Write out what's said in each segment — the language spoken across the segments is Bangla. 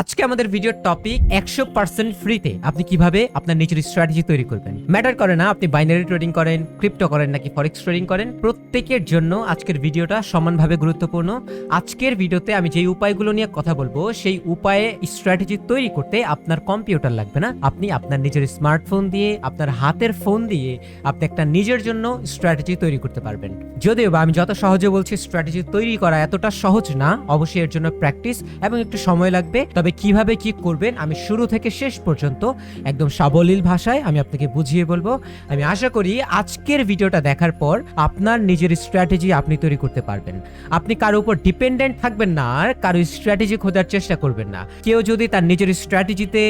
আজকে আমাদের ভিডিওর টপিক একশো পার্সেন্ট ফ্রিতে আপনি কীভাবে আপনার নিজের স্ট্র্যাটেজি তৈরি করবেন। ম্যাটার করে না, আপনি বাইনারি ট্রেডিং করেন ক্রিপ্টো করেন নাকি ফরেক্স ট্রেডিং করেন, প্রত্যেকের জন্য আজকের ভিডিওটা সমানভাবে গুরুত্বপূর্ণ। আজকের ভিডিওতে আমি যেই উপায়গুলো নিয়ে কথা বলব, সেই উপায়ে স্ট্র্যাটেজি তৈরি করতে আপনার কম্পিউটার লাগবে না। আপনি আপনার নিজের স্মার্টফোন দিয়ে, আপনার হাতের ফোন দিয়ে আপনি একটা নিজের জন্য স্ট্র্যাটেজি তৈরি করতে পারবেন। যদিও বা আমি যত সহজে বলছি স্ট্র্যাটেজি তৈরি করা এতটা সহজ না, অবশ্যই এর জন্য প্র্যাকটিস এবং একটু সময় লাগবে। তবে কীভাবে কি করবেন, আমি শুরু থেকে শেষ পর্যন্ত একদম সাবলীল ভাষায় আমি আপনাকে বুঝিয়ে বলব। আমি আশা করি আজকের ভিডিওটা দেখার পর আপনার নিজের স্ট্র্যাটেজি আপনি তৈরি করতে পারবেন। আপনি কারও উপর ডিপেন্ডেন্ট থাকবেন না আর কারও স্ট্র্যাটেজি খোঁজার চেষ্টা করবেন না। কেউ যদি তার নিজের স্ট্র্যাটেজিতে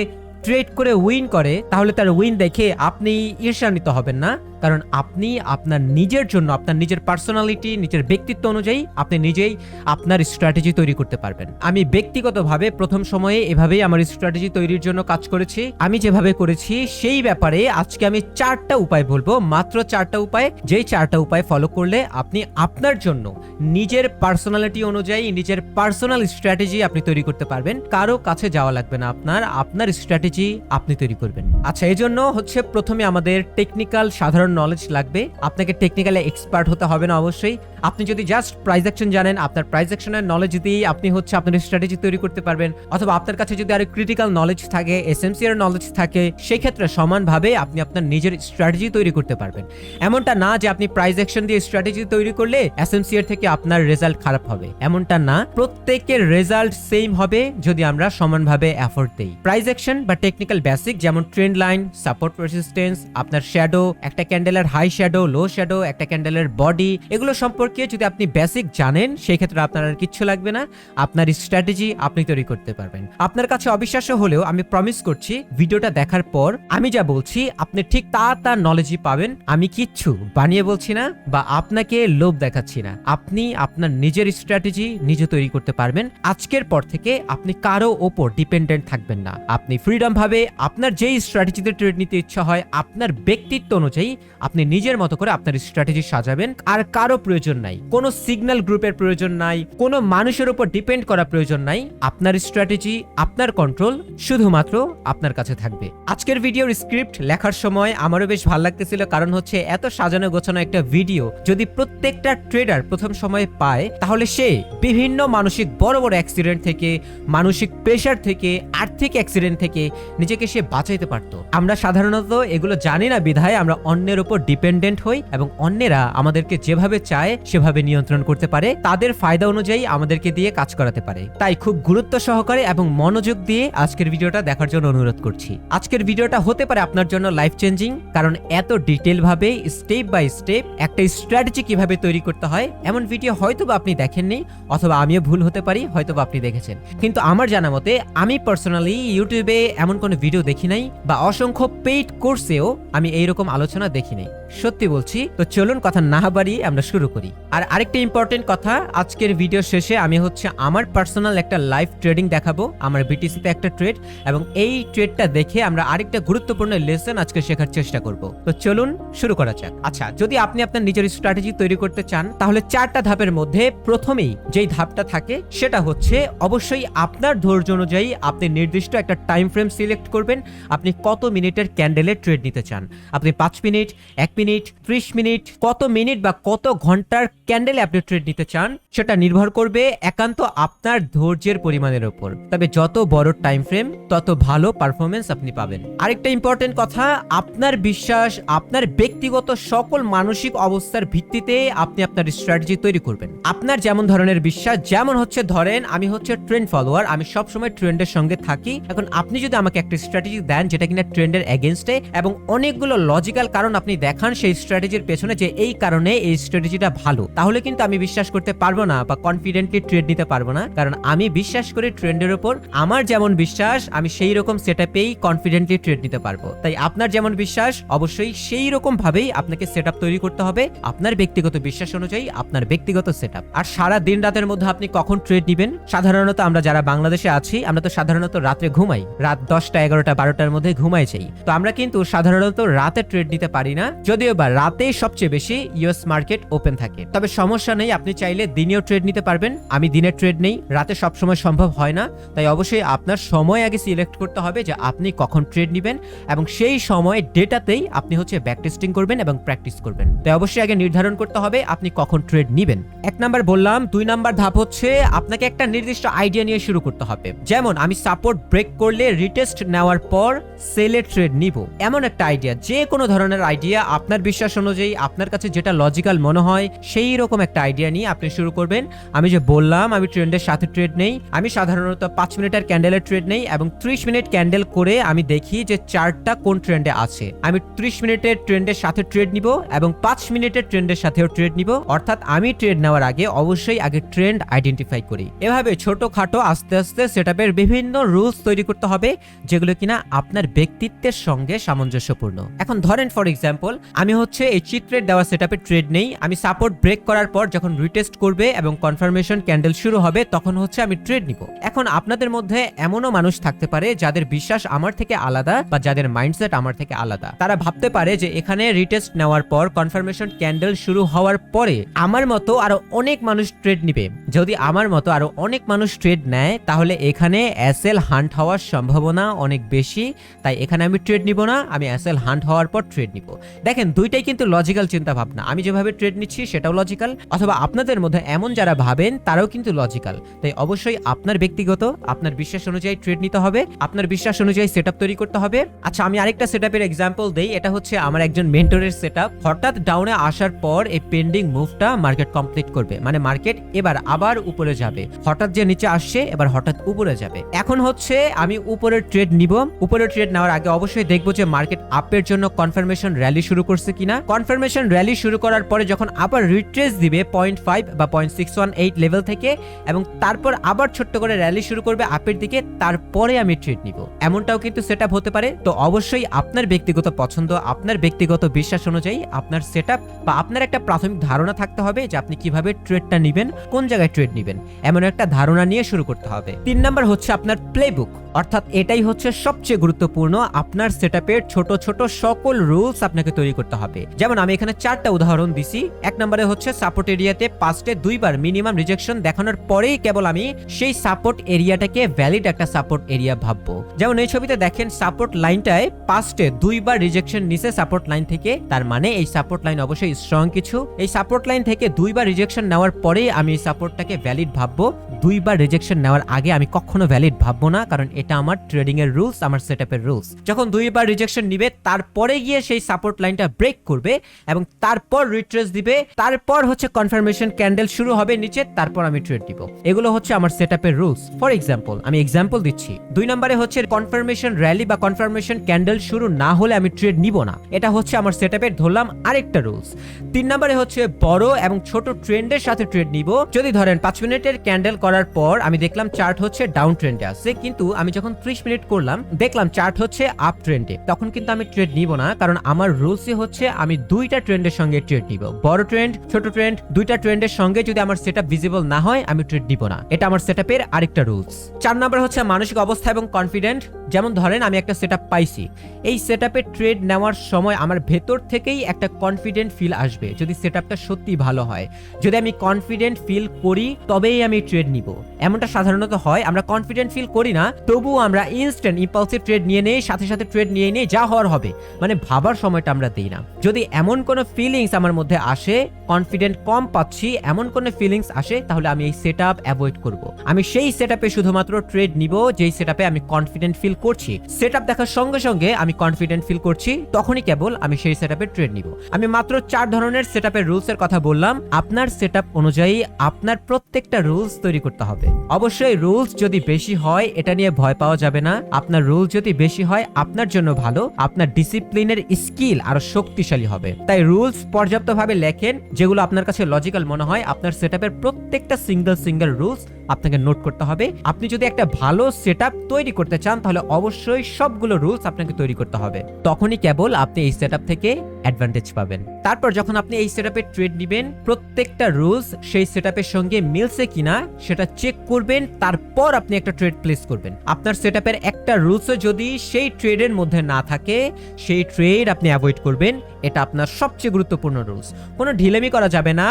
ট্রেড করে উইন করে, তাহলে তার উইন দেখে আপনি ঈর্ষান্বিত হবেন না। কারণ আপনি আপনার নিজের জন্য, আপনার নিজের পার্সোনালিটি নিজের ব্যক্তিত্ব অনুযায়ী আপনি নিজেই আপনার স্ট্র্যাটেজি তৈরি করতে পারবেন। আমি ব্যক্তিগতভাবে প্রথম সময়ে এভাবেই আমার স্ট্র্যাটেজি তৈরির জন্য কাজ করেছি। আমি যেভাবে করেছি, সেই ব্যাপারে আজকে আমি চারটা উপায় বলব। মাত্র চারটা উপায়, যেই চারটা উপায় ফলো করলে আপনি আপনার জন্য, নিজের পার্সোনালিটি অনুযায়ী নিজের পার্সোনাল স্ট্র্যাটেজি আপনি তৈরি করতে পারবেন। কারও কাছে যাওয়া লাগবে না আপনার আপনার স্ট্র্যাটেজি আপনি তৈরি করবেন। আচ্ছা এই জন্য হচ্ছে প্রথমে আমাদের টেকনিক্যাল সাধারণ নলেজ লাগবে। আপনাকে টেকনিক্যালি এক্সপার্ট হতে হবে না অবশ্যই। আপনি যদি জাস্ট প্রাইস অ্যাকশন জানেন, আপনার প্রাইস অ্যাকশনের নলেজ দিয়েই আপনি হচ্ছে আপনার স্ট্র্যাটেজি তৈরি করতে পারবেন। অথবা আপনার কাছে যদি আরও ক্রিটিক্যাল নলেজ থাকে এসএমসি এর নলেজ থাকে সেই ক্ষেত্রে সমানভাবে আপনি আপনার নিজের স্ট্র্যাটেজি তৈরি করতে পারবেন। এমনটা না যে আপনি প্রাইস অ্যাকশন দিয়ে স্ট্র্যাটেজি তৈরি করলে এসএমসি এর থেকে আপনার রেজাল্ট খারাপ হবে। এমনটা না। প্রত্যেকের রেজাল্ট সেম হবে যদি আমরা সমানভাবে এফোর্ট দেই। প্রাইস অ্যাকশন বা টেকনিক্যাল বেসিক যেমন ট্রেন্ড লাইন সাপোর্ট রেসিস্টেন্স আপনার শ্যাডো একটা ক্যান্ডেলের হাই শ্যাডো লো শ্যাডো একটা ক্যান্ডেলের বডি এগুলো সম্পর্কে যদি আপনি বেসিক জানেন, সেই ক্ষেত্রে আপনার আর কিচ্ছু লাগবে না। আপনার স্ট্র্যাটেজি আপনি তৈরি করতে পারবেন। আপনার কাছে অবিশ্বাস্য হলেও আমি প্রমিস করছি, ভিডিওটা দেখার পর আমি যা বলছি, আপনি ঠিক তা তার নলেজই পাবেন। আমি কিচ্ছু বানিয়ে বলছি না বা আপনাকে লোভ দেখাচ্ছি না। আপনি আপনার নিজের স্ট্র্যাটেজি নিজে তৈরি করতে পারবেন। আজকের পর থেকে আপনি কারও ওপর ডিপেন্ডেন্ট থাকবেন না। আপনি ফ্রিডম ভাবে আপনার যেই স্ট্র্যাটেজিতে ট্রেড নিতে ইচ্ছা হয়, আপনার ব্যক্তিত্ব অনুযায়ী আপনি নিজের মতো করে আপনার স্ট্র্যাটেজি সাজাবেন। আর কারও প্রয়োজন নাই। কোনো সিগন্যাল গ্রুপের প্রয়োজন নাই, কোনো মানুষের উপর ডিপেন্ড করা প্রয়োজন নাই। আপনার স্ট্র্যাটেজি আপনার কন্ট্রোল শুধুমাত্র আপনার কাছে থাকবে। আজকের ভিডিওর স্ক্রিপ্ট লেখার সময় আমারও বেশ ভালো লাগতেছিল, কারণ হচ্ছে এত সাজানো গোছানো একটা ভিডিও যদি প্রত্যেকটা ট্রেডার প্রথম সময়ে পায়, তাহলে সে বিভিন্ন মানসিক বড় বড় অ্যাক্সিডেন্ট থেকে, মানসিক প্রেশার থেকে, আর্থিক অ্যাক্সিডেন্ট থেকে নিজেকে সে বাঁচাইতে পারতো। আমরা সাধারণত এগুলো জানি না বিধায় আমরা অন্যের উপর ডিপেন্ডেন্ট হই এবং অন্যেরা আমাদেরকে যেভাবে চায় সেভাবে নিয়ন্ত্রণ করতে পারে, তাদের ফায়দা অনুযায়ী আমাদেরকে দিয়ে কাজ করাতে পারে। তাই খুব গুরুত্ব সহকারে এবং মনোযোগ দিয়ে আজকের ভিডিওটা দেখার জন্য অনুরোধ করছি। আজকের ভিডিওটা হতে পারে আপনার জন্য লাইফ চেঞ্জিং কারণ এত ডিটেল ভাবে স্টেপ বাই স্টেপ একটা স্ট্র্যাটেজি কীভাবে তৈরি করতে হয়, এমন ভিডিও হয়তো বা আপনি দেখেননি, অথবা আমিও ভুল হতে পারি হয়তো বা আপনি দেখেছেন। কিন্তু আমার জানা মতে, আমি পার্সোনালি ইউটিউবে এমন কোনো ভিডিও দেখি নাই বা অসংখ্য পেইড কোর্সেও আমি এইরকম আলোচনা দেখি নাই। সত্যি বলছি, তো চলুন কথা না বাড়িয়ে আমরা শুরু করি। আর আরেকটা ইম্পর্টেন্ট কথা, আজকের ভিডিও শেষে আমি হচ্ছে আমার পার্সোনাল একটা লাইভ ট্রেডিং দেখাবো, আমার বিটিসিতে একটা ট্রেড এবং এই ট্রেডটা দেখে আমরা আরেকটা গুরুত্বপূর্ণ লেসন আজকে শেখার চেষ্টা করব। তো চলুন শুরু করা যাক। আচ্ছা যদি আপনি আপনার নিজের স্ট্র্যাটেজি তৈরি করতে চান, তাহলে চারটা ধাপের মধ্যে প্রথমেই যেই ধাপটা থাকে, সেটা হচ্ছে অবশ্যই আপনার ধৈর্য অনুযায়ী আপনি নির্দিষ্ট একটা টাইম ফ্রেম সিলেক্ট করবেন, আপনি কত মিনিটের ক্যান্ডেলের ট্রেড নিতে চান। আপনি পাঁচ মিনিট, এক মিনিট, ত্রিশ মিনিট, কত মিনিট বা কত ঘণ্টার ক্যান্ডেলে আপনি ট্রেড নিতে চান, সেটা নির্ভর করবে একান্ত আপনার ধৈর্যের পরিমাণের উপর। তবে যত বড় টাইম ফ্রেম তত ভালো পারফরমেন্স আপনি পাবেন। আরেকটা ইম্পর্টেন্ট কথা, আপনার বিশ্বাস, আপনার ব্যক্তিগত সকল মানসিক অবস্থার ভিত্তিতে আপনি আপনার স্ট্র্যাটেজি তৈরি করবেন। আপনার যেমন ধরনের বিশ্বাস, যেমন হচ্ছে ধরেন, আমি হচ্ছে ট্রেন্ড ফলোয়ার আমি সবসময় ট্রেন্ডের সঙ্গে থাকি। এখন আপনি যদি আমাকে একটা স্ট্র্যাটেজি দেন যেটা কিনা ট্রেন্ডের এগেনস্টে এবং অনেকগুলো লজিক্যাল কারণ আপনি দেখান সেই স্ট্র্যাটেজির পেছনে যে এই কারণে এই স্ট্র্যাটেজিটা ভালো। তাহলে কিন্তু আমি বিশ্বাস করতে পারব না বা কনফিডেন্টলি ট্রেড নিতে পারব না। কারণ আমি বিশ্বাস করি ট্রেন্ডের উপর। আমার যেমন বিশ্বাস, আমি সেই রকম সেট আপেই কনফিডেন্টলি ট্রেড নিতে পারব। তাই আপনার যেমন বিশ্বাস, অবশ্যই সেই রকম ভাবেই আপনাকে সেট তৈরি করতে হবে। আপনার ব্যক্তিগত বিশ্বাস অনুযায়ী আপনার ব্যক্তিগত সেট আর সারা দিন রাতের মধ্যে আপনি কখন ট্রেড নিবেন? সাধারণত আমরা যারা বাংলাদেশে আছি, আমরা তো সাধারণত রাতে ঘুমাই। রাত দশটা, এগারোটা, বারোটার মধ্যে ঘুমাই যাই তো আমরা কিন্তু সাধারণত রাতে ট্রেড নিতে পারি না, যদিও বা রাতে সবচেয়ে বেশি ইউএস মার্কেট ওপেন থাকে। তবে সমস্যা নেই, আপনি চাইলে দিনেও ট্রেড নিতে পারবেন। আমি দিনের ট্রেড নেই, রাতে সবসময় সম্ভব হয় না। তাই অবশ্যই আপনার সময় আগে সিলেক্ট করতে হবে যে আপনি কখন ট্রেড নেবেন এবং সেই সময় ডেটাতেই আপনি হচ্ছে ব্যাক টেস্টিং করবেন এবং প্র্যাকটিস করবেন। তাই অবশ্যই আগে নির্ধারণ করতে হবে আপনি কখন ট্রেড নেবেন। এক নাম্বার বললাম, দুই নাম্বার ধাপ হচ্ছে আপনাকে একটা নির্দিষ্ট আইডিয়া নিয়ে শুরু করতে হবে। যেমন, আমি সাপোর্ট ব্রেক করলে রিটেস্ট নেওয়ার পর সেলে ট্রেড নিব। এমন একটা আইডিয়া যে কোনো ধরনের আইডিয়া আপনার বিশ্বাস অনুযায়ী, আপনার কাছে যেটা লজিক্যাল মনে হয়, সেই রকম একটা আইডিয়া নিয়ে আপনি শুরু করবেন। আমি যে বললাম, আমি ট্রেন্ডের সাথে ট্রেড নেই, আমি সাধারণত পাঁচ মিনিটের ক্যান্ডেলের ট্রেড নেই এবং ত্রিশ মিনিট ক্যান্ডেল করে আমি দেখি যে চার্টটা কোন ট্রেন্ডে আছে। আমি ত্রিশ মিনিটের ট্রেন্ডের সাথে ট্রেড নিব এবং পাঁচ মিনিটের ট্রেন্ডের সাথেও ট্রেড নিব। অর্থাৎ আমি ট্রেড নেওয়ার আগে অবশ্যই আগে ট্রেন্ড আইডেন্টিফাই করি। এভাবে ছোটখাটো আস্তে আস্তে সেটআপের বিভিন্ন রুলস তৈরি করতে হবে যেগুলো কিনা আপনার ব্যক্তিত্বের সঙ্গে সামঞ্জস্যপূর্ণ। এখন ধরেন ফর এক্সাম্পল আমি হচ্ছে এই চিত্রের দেওয়া সেটআপে ট্রেড নেই। আমি সাপোর্ট ব্রেক করার পর যখন রিটেস্ট করবে এবং কনফার্মেশন ক্যান্ডেল শুরু হবে, তখন হচ্ছে আমি ট্রেড নিব। এখন আপনাদের মধ্যে এমনও মানুষ থাকতে পারে যাদের বিশ্বাস আমার থেকে আলাদা বা যাদের মাইন্ডসেট আমার থেকে আলাদা। তারা ভাবতে পারে যে এখানে রিটেস্ট নেওয়ার পর কনফার্মেশন ক্যান্ডেল শুরু হওয়ার পরে আমার মতো আরও অনেক মানুষ ট্রেড নিবে। যদি আমার মতো আরও অনেক মানুষ ট্রেড নেয়, তাহলে এখানে এসএল হান্ট হওয়ার সম্ভাবনা অনেক বেশি, তাই এখানে আমি ট্রেড নিব না, আমি এসএল হান্ট হওয়ার পর ট্রেড নিব। দেখেন, দুইটাই কিন্তু লজিক্যাল চিন্তা ভাবনা আমি যেভাবে ট্রেড নিচ্ছি, সেটাও লজিক্যাল অথবা আপনাদের মধ্যে এমন যারা ভাবেন, তারাও কিন্তু লজিক্যাল তাই অবশ্যই আপনার ব্যক্তিগত, আপনার বিশ্বাস অনুযায়ী ট্রেড নিতে হবে, আপনার বিশ্বাস অনুযায়ী সেট তৈরি করতে হবে। আচ্ছা আমি আরেকটা সেট আপের এক্সাম্পল দেই, এটা হচ্ছে আমার একজন মেন্টরের সেট হঠাৎ ডাউনে আসার পর এই পেন্ডিং মুভটা মার্কেট কমপ্লিট করবে মানে মার্কেট এবার আবার উপরে যাবে। হঠাৎ যে নিচে আসছে, এবার হঠাৎ উপরে যাবে। এখন হচ্ছে, আমি উপরের ট্রেড নিব। উপরের ট্রেড নেওয়ার আগে অবশ্যই দেখব যে মার্কেট আপের জন্য কনফার্মেশন র্যালি শুরু করছে কিনা। কনফার্মেশন র্যালি শুরু করার পরে যখন আবার রিট্রেস দিবে পয়েন্ট ফাইভ বা point six one eight level থেকে এবং তারপর আবার ছোট্ট করে র্যালি শুরু করবে আপের দিকে, তারপরে আমি ট্রেড নিব। এমনটাও কিন্তু সেট হতে পারে। তো অবশ্যই আপনার ব্যক্তিগত পছন্দ, আপনার ব্যক্তিগত বিশ্বাস অনুযায়ী আপনার সেট বা আপনার একটা প্রাথমিক ধারণা থাকতে হবে যে আপনি কীভাবে ট্রেডটা নেবেন, কোন জায়গায় ট্রেড নেবেন। এমন একটা ধারণা নিয়ে শুরু করতে হবে। তিন নাম্বার হচ্ছে আপনার প্লেবুক অর্থাৎ এটাই হচ্ছে সবচেয়ে গুরুত্বপূর্ণ আপনার সেটআপের ছোট ছোট সকল রুলস আপনাকে তৈরি করতে হবে। যেমন আমি এখানে চারটা উদাহরণ দিছি। এক নম্বরে হচ্ছে সাপোর্ট এরিয়াতে পাঁচটে দুইবার মিনিমাম রিজেকশন দেখানোর পরেই কেবল আমি সেই সাপোর্ট এরিয়াটাকে ভ্যালিড একটা সাপোর্ট এরিয়া ভাববো। যেমন এই ছবিতে দেখেন সাপোর্ট লাইনটায় পাঁচটে দুইবার রিজেকশন নিছে সাপোর্ট লাইন থেকে। তার মানে এই সাপোর্ট লাইন অবশ্যই স্ট্রং কিছু। এই সাপোর্ট লাইন থেকে দুইবার রিজেকশন নেওয়ার পরেই আমি এই সাপোর্টটাকে ভ্যালিড ভাববো। দুইবার রিজেকশন নেওয়ার আগে আমি কখনো ভ্যালিড ভাববো না, কারণ এটা আমার ট্রেডিং এর রুলস আমার সেটআপের রুলস যখন দুইবার রিজেকশন নিবে, তারপরে গিয়ে সেই সাপোর্ট লাইনটা ব্রেক করবে এবং তারপর রিট্রেস দিবে, তারপর হচ্ছে কনফার্মেশন ক্যান্ডেল শুরু হবে নিচে, তারপর আমি ট্রেড দিব এগুলো হচ্ছে আমার সেটআপের রুলস ফর এক্সাম্পল আমি এক্সাম্পল দিচ্ছি। দুই নম্বরে হচ্ছে কনফার্মেশন র্যালি বা কনফার্মেশন ক্যান্ডেল শুরু না হলে আমি ট্রেড নিব না। এটা হচ্ছে আমার সেট ধরলাম আরেকটা রুলস তিন নম্বরে হচ্ছে বড় এবং ছোট ট্রেন্ডের সাথে ট্রেড নিব। যদি ধরেন পাঁচ মিনিটের ক্যান্ডেল করার পর আমি দেখলাম চার্ট হচ্ছে ডাউন ট্রেন্ডে আছে কিন্তু আমি যখন ত্রিশ মিনিট করলাম, দেখলাম চার্ট হচ্ছে আপ ট্রেন্ডে তখন কিন্তু আমি ট্রেড নিব না, কারণ আমার রুলসই হচ্ছে আমি দুইটা ট্রেন্ডের সঙ্গে ট্রেড নিব। বড় ট্রেন্ড ছোট ট্রেন্ড দুইটা ট্রেন্ডের সঙ্গে যদি আমার সেটআপ ভিজিবল না হয়, আমি ট্রেড নিব না। এটা আমার সেটআপের আরেকটা রুলস চার নাম্বার হচ্ছে মানসিক অবস্থা এবং কনফিডেন্ট যেমন ধরেন, আমি একটা সেটআপ পাইছি। এই সেটআপে ট্রেড নেওয়ার সময় আমার ভেতর থেকেই একটা কনফিডেন্ট ফিল আসবে, যদি সেটআপটা সত্যি ভালো হয়। যদি আমি কনফিডেন্ট ফিল করি, তবেই আমি ট্রেড নিব। এমনটা সাধারণত হয়, আমরা কনফিডেন্ট ফিল করি না তবুও আমরা ইনস্ট্যান্ট ইম্পালসিভ ট্রেড নিয়ে নেই, সাথে সাথে ট্রেড নিয়ে নেই, যা হওয়ার হবে। মানে ভাবার সময়টা আমরা দিই না। যদি এমন কোনো ফিলিংস আমার মধ্যে আসে কনফিডেন্ট কম পাচ্ছি, এমন কোনো ফিলিংস আসে, তাহলে আমি এই সেট আপ অ্যাভয়েড করব। আমি সেই সেট আপে শুধুমাত্র ট্রেড নিব, যেই সেট আপে আমি কনফিডেন্ট ফিল করছি। সেট আপ দেখার সঙ্গে সঙ্গে আমি কনফিডেন্ট ফিল করছি, তখনই কেবল আমি সেই সেট আপে ট্রেড নিব। আমি মাত্র চার ধরনের সেট আপের রুলস এর কথা বললাম। আপনার সেট আপ অনুযায়ী আপনার প্রত্যেকটা রুলস তৈরি করতে হবে। অবশ্যই রুলস যদি বেশি হয়, এটা নিয়ে ভয় পাওয়া যাবে না। আপনার রুল যদি বেশি হয়, আপনার জন্য ভালো। আপনার ডিসিপ্লিনের স্কিল আরও শক্তিশালী হবে। তাই রুলস পর্যাপ্তভাবে লেখেন, যেগুলো আপনার কাছে লজিক্যাল মনে হয়। আপনার সেটআপের প্রত্যেকটা সিঙ্গেল সিঙ্গেল রুলস আপনাকে নোট করতে হবে। আপনি যদি একটা ভালো সেট তৈরি করতে চান, তাহলে অবশ্যই সবগুলো রুলস আপনাকে তৈরি করতে হবে। তখনই কেবল আপনি এই সেট থেকে অ্যাডভান্টেজ পাবেন। তারপর যখন আপনি এই সেট ট্রেড নেবেন, প্রত্যেকটা রুলস সেই সেট সঙ্গে মিলছে কিনা, সেটা চেক করবেন, তারপর আপনি একটা ট্রেড প্লেস করবেন। আপনার সেট একটা রুলসও যদি সেই ট্রেডের মধ্যে না থাকে, সেই ট্রেড আপনি অ্যাভয়েড করবেন। এটা আপনার সবচেয়ে গুরুত্বপূর্ণ রুলস কোনো ঢিলেমি করা যাবে না।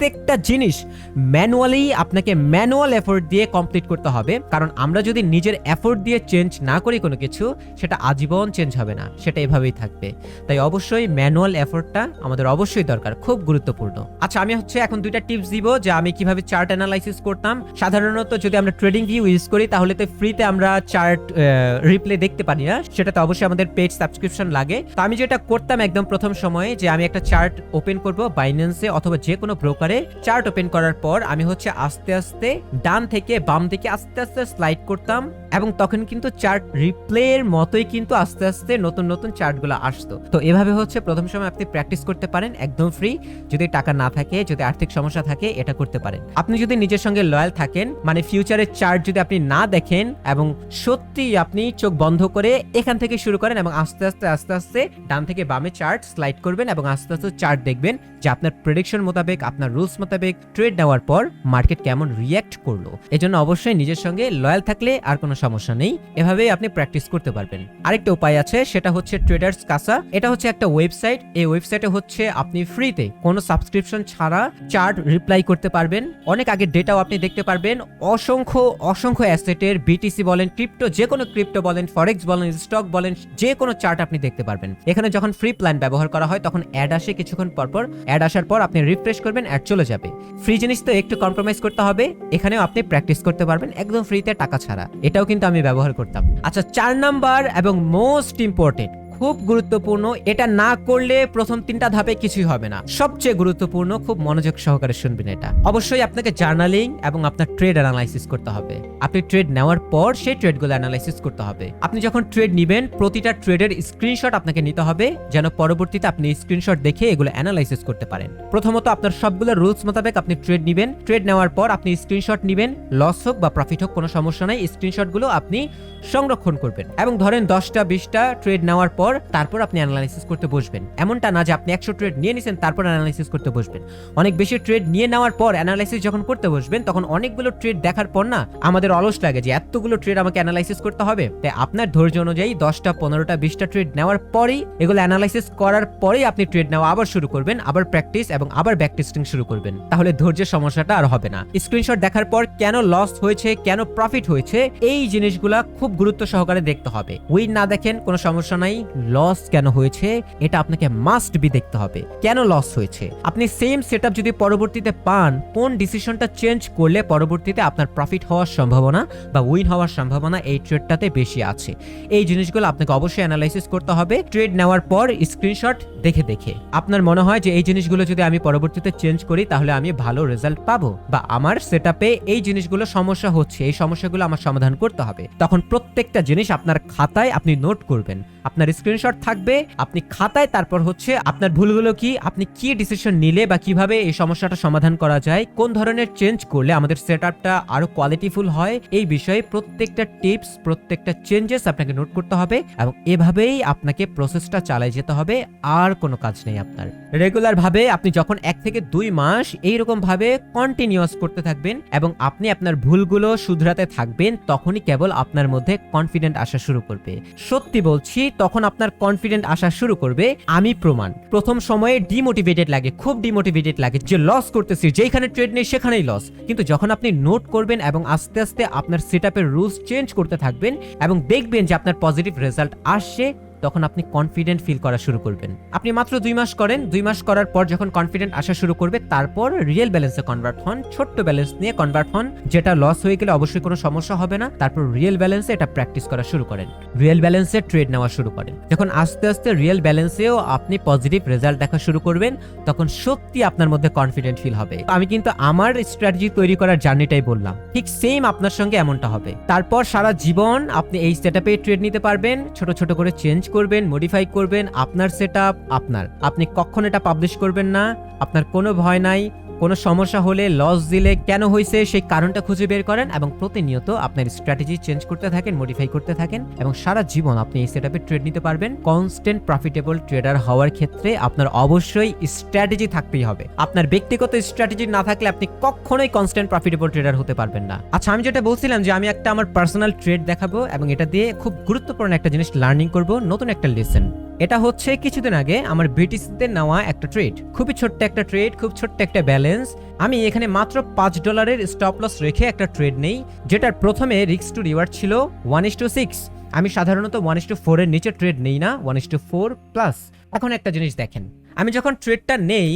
প্রত্যেকটা জিনিস ম্যানুয়ালি আপনাকে ম্যানুয়াল এফোর্ট দিয়ে কমপ্লিট করতে হবে। কারণ আমরা যদি নিজের এফোর্ট দিয়ে চেঞ্জ না করি কোনো কিছু, সেটা আজীবন চেঞ্জ হবে না। সেটা এভাবেই থাকবে। তাই অবশ্যই ম্যানুয়াল এফোর্টটা আমাদের অবশ্যই দরকার, খুব গুরুত্বপূর্ণ। আচ্ছা আমি হচ্ছে এখন দুইটা টিপস দিব যে আমি কীভাবে চার্ট অ্যানালাইসিস করতাম। সাধারণত যদি আমরা ট্রেডিং ভিউ ইউজ করি, তাহলে তো ফ্রিতে আমরা চার্ট রিপ্লে দেখতে পারি না। সেটাতে অবশ্যই আমাদের পেজ সাবস্ক্রিপশন লাগে। তো আমি যেটা করতাম একদম প্রথম সময়ে যে আমি একটা চার্ট ওপেন করব বাইন্যান্সে অথবা যে কোনো ব্রোকারে চার্ট ওপেন করার পর আমি হচ্ছে আস্তে আস্তে ডান থেকে বাম দিকে আস্তে আস্তে স্লাইড করতাম এবং তখন কিন্তু চার্ট রিপ্লে এর মতোই কিন্তু আস্তে আস্তে নতুন নতুন চার্টগুলো আসতো। তো এভাবে হচ্ছে প্রথম সময় আপনি প্র্যাকটিস করতে পারেন, একদম ফ্রি যদি টাকা না থাকে, যদি আর্থিক সমস্যা থাকে, এটা করতে পারেন। আপনি যদি নিজের সঙ্গে লয়াল থাকেন মানে ফিউচারের চার্ট যদি আপনি না দেখেন এবং সত্যি আপনি চোখ বন্ধ করে এখান থেকে শুরু করেন এবং আস্তে আস্তে আস্তে আস্তে ডান থেকে বামে চার্ট স্লাইড করবেন এবং আস্তে আস্তে চার্ট দেখবেন যে আপনার প্রেডিকশন মোতাবেক আপনার রুলস মোতাবেক ট্রেড নেওয়ার পর মার্কেট কেমন রিয়্যাক্ট করল? এজন্য অবশ্যই নিজের সঙ্গে লয়াল থাকলে আর কোনো সমস্যা নেই। এভাবেই আপনি প্র্যাকটিস করতে পারবেন। আরেকটা উপায় আছে, সেটা হচ্ছে ট্রেডার্স কাসা এটা হচ্ছে একটা ওয়েবসাইট এই ওয়েবসাইটে হচ্ছে আপনি ফ্রিতে কোনো সাবস্ক্রিপশন ছাড়া চার্ট রিপ্লাই করতে পারবেন। অনেক আগে ডেটাও আপনি দেখতে পারবেন। অসংখ্য অসংখ্য অ্যাসেটের বিটিসি বলেন ক্রিপ্টো যে কোনো ক্রিপ্টো বলেন ফরেক্স বলেন স্টক বলেন, যে কোনো চার্ট আপনি দেখতে পারবেন। এখানে যখন ফ্রি প্ল্যান ব্যবহার করা হয়, তখন অ্যাড আসে কিছুক্ষণ পরপর। অ্যাড আসার পর আপনি রিফ্রেশ করবেন চলে যাবে। ফ্রি জিনিস তো একটু কম্প্রোমাইজ করতে হবে, এখানেও আপনি প্র্যাকটিস করতে পারবেন, একদম ফ্রিতে টাকা ছাড়া। এটাও কিন্তু আমি ব্যবহার করতাম। আচ্ছা চার নাম্বার এবং মোস্ট ইম্পর্টেন্ট খুব গুরুত্বপূর্ণ, এটা না করলে প্রথম তিনটা ধাপে কিছুই হবে না। সবচেয়ে গুরুত্বপূর্ণ, খুব মনোযোগ সহকারে শুনবেন এটা। অবশ্যই আপনাকে জার্নালিং এবং আপনার ট্রেড অ্যানালাইসিস করতে হবে। আপনি ট্রেড নেওয়ার পর সেই ট্রেডগুলো অ্যানালাইসিস করতে হবে। আপনি যখন ট্রেড নেবেন, প্রতিটা ট্রেডের স্ক্রিনশট আপনাকে নিতে হবে, যেন পরবর্তীতে আপনি স্ক্রিনশট দেখে এগুলো অ্যানালাইসিস করতে পারেন। প্রথমত আপনার সবগুলো রুলস মোতাবেক আপনি ট্রেড নেবেন। ট্রেড নেওয়ার পর আপনি স্ক্রিনশট নেবেন। লস হোক বা প্রফিট হোক, কোনো সমস্যা নাই। স্ক্রিনশটগুলো আপনি সংরক্ষণ করবেন। এবং ধরেন দশটা, বিশটা ট্রেড নেওয়ার পর তারপর আপনি অ্যানালাইসিস করতে বসবেন। এমনটা না যে আপনি একশো ট্রেড নিয়ে নিছেন, তারপর অ্যানালাইসিস করতে বসবেন। অনেক বেশি ট্রেড নিয়ে নেওয়ার পর অ্যানালাইসিস যখন করতে বসবেন, তখন অনেকগুলো ট্রেড দেখার পর না আমাদের অলস লাগে যে এতগুলো ট্রেড আমাকে অ্যানালাইসিস করতে হবে। তাই আপনার ধৈর্য অনুযায়ী দশটা, পনেরোটা, বিশটা ট্রেড নেওয়ার পরেই, এগুলো অ্যানালাইসিস করার পরেই আপনি ট্রেড নেওয়া আবার শুরু করবেন, আবার প্র্যাকটিস এবং আবার ব্যাক টেস্টিং শুরু করবেন। তাহলে ধৈর্যের সমস্যাটা আর হবে না। স্ক্রিনশট দেখার পর কেন লস হয়েছে, কেন প্রফিট হয়েছে, এই জিনিসগুলা খুব গুরুত্ব সহকারে দেখতে হবে। উইন না দেখেন কোনো সমস্যা নাই লস কেন হয়েছে, এটা আপনাকে মাস্ট বি দেখতে হবে। কেন লস হয়েছে? আপনি সেম সেটআপ যদি পরবর্তীতে পান, কোন ডিসিশনটা চেঞ্জ করলে পরবর্তীতে আপনার প্রফিট হওয়ার সম্ভাবনা বা উইন হওয়ার সম্ভাবনা এই ট্রেডটাতে বেশি আছে? এই জিনিসগুলো আপনাকে অবশ্যই অ্যানালাইসিস করতে হবে। ট্রেড নেওয়ার পর স্ক্রিনশট দেখে দেখে। আপনার মনে হয় যে এই জিনিসগুলো যদি আমি পরবর্তীতে চেঞ্জ করি, তাহলে আমি ভালো রেজাল্ট পাবো বা আমার সেটআপে এই জিনিসগুলো সমস্যা হচ্ছে, এই সমস্যাগুলো আমার সমাধান করতে হবে। তখন প্রত্যেকটা জিনিস আপনার খাতায় আপনি নোট করবেন। আপনার স্ক্রিনশট থাকবে, আপনি খাতায়, তারপর হচ্ছে আপনার ভুলগুলো কি, আপনি কি ডিসিশন নিলে বা কীভাবে এই সমস্যাটা সমাধান করা যায়, কোন ধরনের চেঞ্জ করলে আমাদের সেট আপটা আরও কোয়ালিটিফুল হয়, এই বিষয়ে প্রত্যেকটা টিপস প্রত্যেকটা চেঞ্জেস আপনাকে নোট করতে হবে এবং এভাবেই আপনাকে প্রসেসটা চালিয়ে যেতে হবে, আর কোনো কাজ নেই আপনার। রেগুলার ভাবে আপনি যখন এক থেকে দুই মাস এইরকম ভাবে কন্টিনিউয়াস করতে থাকবেন এবং আপনি আপনার ভুলগুলো শুধরাতে থাকবেন, তখনই কেবল আপনার মধ্যে কনফিডেন্ট আসা শুরু করবে। সত্যি বলছি তখন আপনার কনফিডেন্ট আসা শুরু করবে, আমি প্রমাণ। প্রথম সময়ে ডিমোটিভেটেড লাগে, খুব ডিমোটিভেটেড লাগে, যে লস করতেছি যেখানে ট্রেড নেই সেখানেই লস কিন্তু যখন আপনি নোট করবেন এবং আস্তে আস্তে আপনার সেট রুলস চেঞ্জ করতে থাকবেন এবং দেখবেন যে আপনার পজিটিভ রেজাল্ট আসছে তখন আপনি কনফিডেন্ট ফিল করা শুরু করবেন। আপনি মাত্র দুই মাস করেন, দুই মাস করার পর যখন কনফিডেন্ট আসা শুরু করবে, তারপর রিয়েল ব্যালেন্সে কনভার্ট হন, ছোট্ট ব্যালেন্স নিয়ে কনভার্ট হন, যেটা লস হয়ে গেলে অবশ্যই কোনো সমস্যা হবে না। তারপর রিয়েল ব্যালেন্সে এটা প্র্যাকটিস করা শুরু করেন। রিয়েল ব্যালেন্সে ট্রেড নেওয়া শুরু করেন। যখন আস্তে আস্তে রিয়েল ব্যালেন্সেও আপনি পজিটিভ রেজাল্ট দেখা শুরু করবেন, তখন সত্যি আপনার মধ্যে কনফিডেন্ট ফিল হবে। আমি কিন্তু আমার স্ট্র্যাটেজি তৈরি করার জার্নিটাই বললাম। ঠিক সেম আপনার সঙ্গে এমনটা হবে। তারপর সারা জীবন আপনি এই সেটআপে ট্রেড নিতে পারবেন, ছোট ছোট করে চেঞ্জ করবেন মডিফাই করবেন, আপনার সেট আপনার। আপনি কখন এটা পাবলিশ করবেন না, আপনার কোনো ভয় নাই কোনো সমস্যা হলে লস দিলে কেন হয়েছে সেই কারণটা খুঁজে বের করেন এবং প্রতিনিয়ত আপনার স্ট্র্যাটেজি চেঞ্জ করতে থাকেন মডিফাই করতে থাকেন এবং সারা জীবন আপনি এই সেটআপে ট্রেড নিতে পারবেন। কনস্ট্যান্ট প্রফিটেবল ট্রেডার হওয়ার ক্ষেত্রে আপনার অবশ্যই স্ট্র্যাটেজি থাকতেই হবে। আপনার ব্যক্তিগত স্ট্র্যাটেজি না থাকলে আপনি কখনোই কনস্ট্যান্ট প্রফিটেবল ট্রেডার হতে পারবেন না। আচ্ছা আমি যেটা বলছিলাম যে আমি একটা আমার পার্সোনাল ট্রেড দেখাবো এবং এটা দিয়ে খুব গুরুত্বপূর্ণ একটা জিনিস লার্নিং করব, নতুন একটা লেসন এটা হচ্ছে কিছুদিন আগে আমার ব্রিটিশদের নেওয়া একটা ট্রেড। খুবই ছোট্ট একটা ট্রেড, খুব ছোট্ট একটা ব্যালেন্স। আমি এখানে মাত্র পাঁচ ডলারের স্টপ লস রেখে একটা ট্রেড নেই, যেটার প্রথমে রিক্স টু রিওয়ার্ড ছিল ওয়ান ইস টু সিক্স। আমি সাধারণত ওয়ান ইস টু ফোরের নিচে ট্রেড নেই না, one is to four plus. এখন একটা জিনিস দেখেন, আমি যখন ট্রেডটা নেই,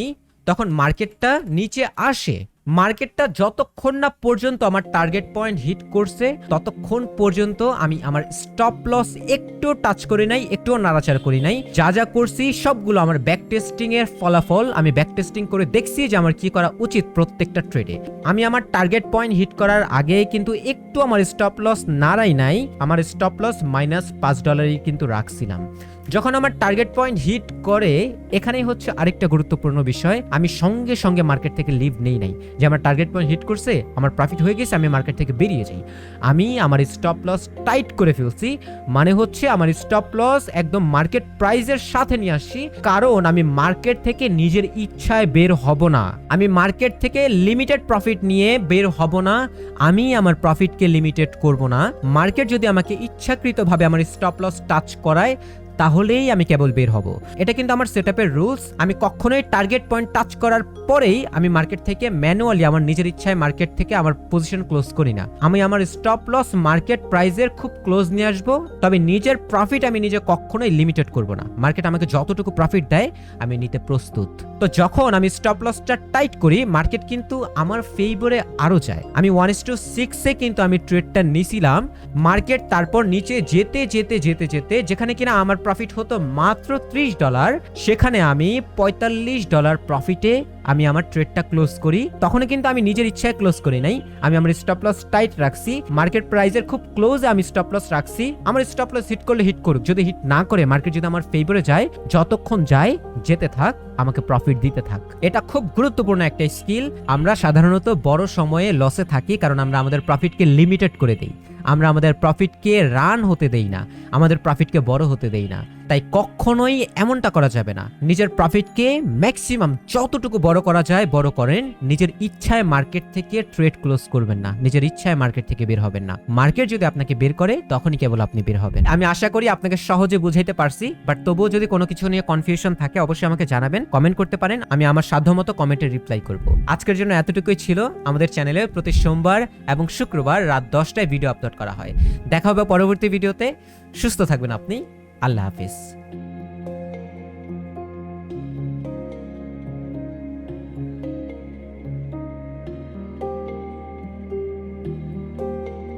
তখন মার্কেটটা নিচে আসে। মার্কেটটা যতক্ষণ না পর্যন্ত আমার টার্গেট পয়েন্ট হিট করছে, ততক্ষণ পর্যন্ত আমি আমার স্টপ লস একটু টাচ করি নাই, একটুও নাড়াচাড়া করি নাই। যা যা করছি, সবগুলো আমার ব্যাক টেস্টিং এর ফলাফল আমি ব্যাক টেস্টিং করে দেখছি যে আমার কি করা উচিত প্রত্যেকটা ট্রেডে আমি আমার টার্গেট পয়েন্ট হিট করার আগে কিন্তু একটু আমার স্টপ লস নাড়াই নাই, আমার স্টপ লস মাইনাস পাঁচ ডলারই কিন্তু রাখছিলাম। যখন আমার টার্গেট পয়েন্ট হিট করে, এখানেই হচ্ছে আরেকটা গুরুত্বপূর্ণ বিষয়। আমি সঙ্গে সঙ্গে মার্কেট থেকে লিভ নেই নাই। যে আমার টার্গেট পয়েন্ট হিট করছে, আমার প্রফিট হয়ে গেছে, আমি মার্কেট থেকে বেরিয়ে যাই। আমি আমার স্টপ লস টাইট করে ফেলছি। মানে হচ্ছে আমার স্টপ লস একদম মার্কেট প্রাইজের সাথে নিয়ে আসছি। কারণ আমি মার্কেট থেকে নিজের ইচ্ছায় বের হব না। আমি মার্কেট থেকে লিমিটেড প্রফিট নিয়ে বের হব না। আমি আমার প্রফিটকে লিমিটেড করব না। মার্কেট যদি আমাকে ইচ্ছাকৃতভাবে আমার স্টপ লস টাচ করায় তাহলেই আমি কেবল বের হব। এটা কিন্তু আমার সেটআপের রুলস। আমি কখনোই টার্গেট পয়েন্ট টাচ করার পরেই আমি মার্কেট থেকে ম্যানুয়ালি আমার নিজের ইচ্ছায় মার্কেট থেকে আমার পজিশন ক্লোজ করি না। আমি আমার স্টপ লস মার্কেট প্রাইসের খুব ক্লোজ নিয়ে আসব, তবে নিজের প্রফিট আমি নিজে কখনোই লিমিটেড করব না। মার্কেট আমাকে যতটুকু প্রফিট দেয়, আমি নিতে প্রস্তুত। তো যখন আমি স্টপ লসটা টাইট করি, মার্কেট কিন্তু আমার ফেভারে আরও যায়। আমি ওয়ান ইস টু সিক্সে কিন্তু আমি ট্রেডটা নিছিলাম। মার্কেট তারপর নিচে যেতে যেতে যেতে যেতে, যেখানে কিনা আমার প্রফিট হতো মাত্র ত্রিশ ডলার সেখানে আমি পঁয়তাল্লিশ ডলার প্রফিটে আমি আমার ট্রেডটা ক্লোজ করি। তখন কিন্তু আমি নিজের ইচ্ছায় ক্লোজ করি নাই। আমি আমার স্টপ লস টাইট রাখছি। মার্কেট প্রাইসের খুব ক্লোজে আমি স্টপ লস রাখছি। আমার স্টপ লস হিট করলে হিট করুক। যদি হিট না করে মার্কেট যদি আমার ফেভারে যায়, যতক্ষণ যায়, যেতে থাক, আমাকে প্রফিট দিতে থাক। এটা খুব গুরুত্বপূর্ণ একটা স্কিল আমরা সাধারণত বড় সময়ে লসে থাকি, কারণ আমরা আমাদের প্রফিটকে লিমিটেড করে দেই। আমরা আমাদের প্রফিটকে রান হতে দেই না আমাদের প্রফিটকে বড় হতে দেই না। তাই কখনোই এমনটা করা যাবে না। নিজের প্রফিটকে ম্যাক্সিমাম যতটুকু বড় করা যায় বড় করেন। নিজের ইচ্ছায় মার্কেট থেকে ট্রেড ক্লোজ করবেন না। নিজের ইচ্ছায় মার্কেট থেকে বের হবেন না। মার্কেট যদি আপনাকে বের করে, তখনই কেবল আপনি বের হবেন। আমি আশা করি আপনাকে সহজে বুঝাইতে পারছি বাট তবুও যদি কোনো কিছু নিয়ে কনফিউশন থাকে, অবশ্যই আমাকে জানাবেন কমেন্ট করতে পারেন, আমি আমার সাধ্যমতো কমেন্টে রিপ্লাই করব। আজকের জন্য এতটুকুই ছিল। আমাদের চ্যানেলে প্রতি সোমবার এবং শুক্রবার রাত দশটায় ভিডিও আপলোড করা হয়। দেখা হবে পরবর্তী ভিডিওতে সুস্থ থাকবেন আপনি। আল্লাহ হাফিজ।